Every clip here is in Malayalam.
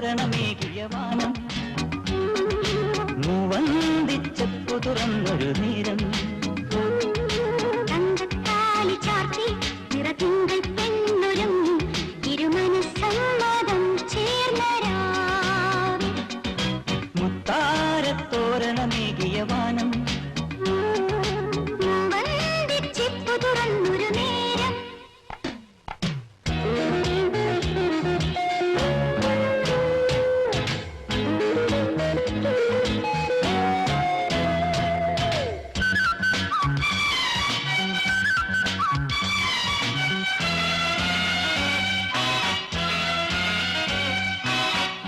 തോരണമേകിയ വാനം മൂവന്തിച്ചപ്പു തുറന്നൊരു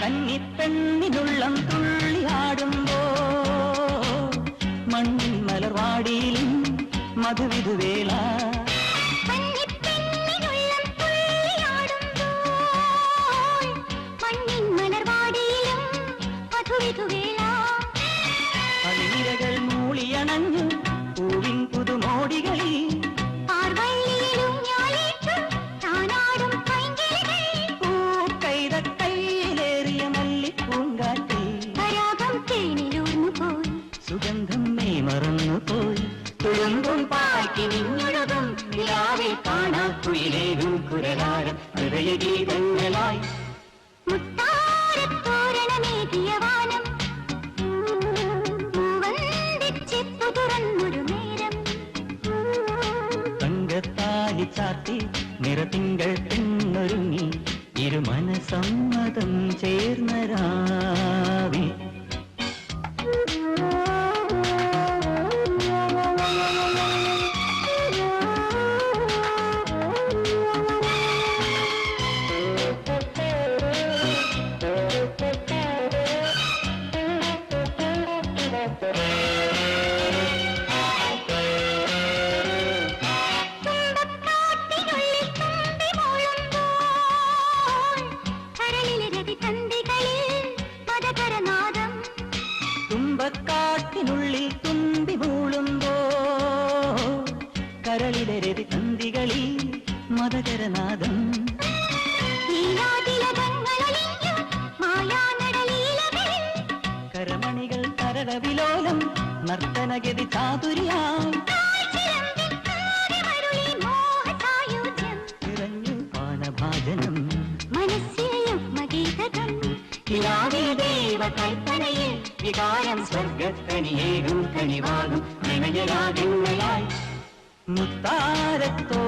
കന്നിപ്പെണ്ണിനുള്ളം തുള്ളിയാടുമ്പോ മണ്ണിൻ മലർവാടിയിലും മധുവിധുവേള പോയി. തുളുമ്പും പാക്കി നിഞ്ഞൊഴുകും നിലാവിൽ കാണാക്കുയിലേകും കുരലാരം ഹൃദയഗീതങ്ങളായി. മുത്താരത്തോരണമേകിയ വാനം തുറന്നൊരു നേരം. തങ്കത്താലി ചാത്തി നിറതിങ്കൾ പെണ്ണൊരുങ്ങി ഇരുമനസമ്മതം ചേർന്ന തുമ്പക്കാട്ടിനുള്ളിൽ തുമ്പി മൂളുമ്പോ കരളിലെ തന്തികളിൽ മതകരനാദം കരമണികൾ കരടവിലോലം നർത്തനഗതി ചാതുരിയായി നിറഞ്ഞു പാനഭാജനം. മനസ്സിലും ദേവ കൽപ്പനയിൽ വികാരം സ്വർഗത്തനിയേകും കനിവാകും. മുത്താരത്തോ